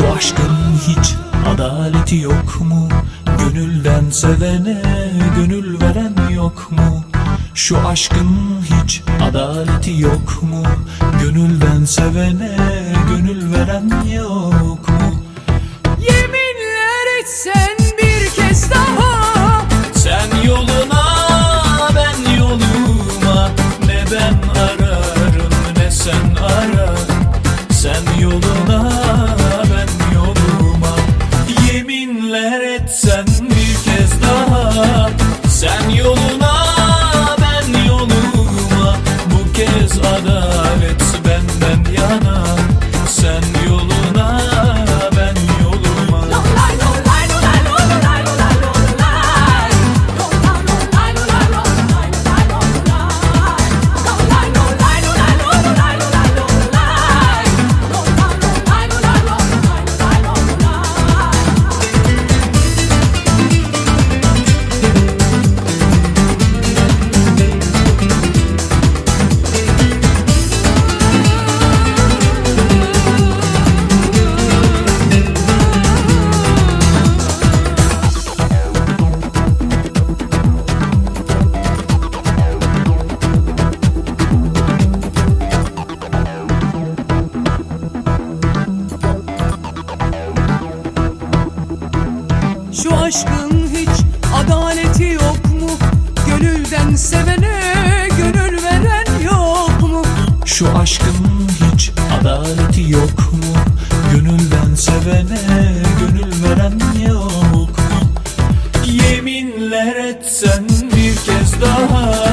Şu aşkın hiç adaleti yok mu? Gönülden sevene gönül veren yok mu? Şu aşkın hiç adaleti yok mu? Gönülden sevene gönül veren yok şu aşkın hiç adaleti yok mu? Gönülden sevene gönül veren yok mu? Şu aşkın hiç adaleti yok mu? Gönülden sevene gönül veren yok mu? Yeminler etsen bir kez daha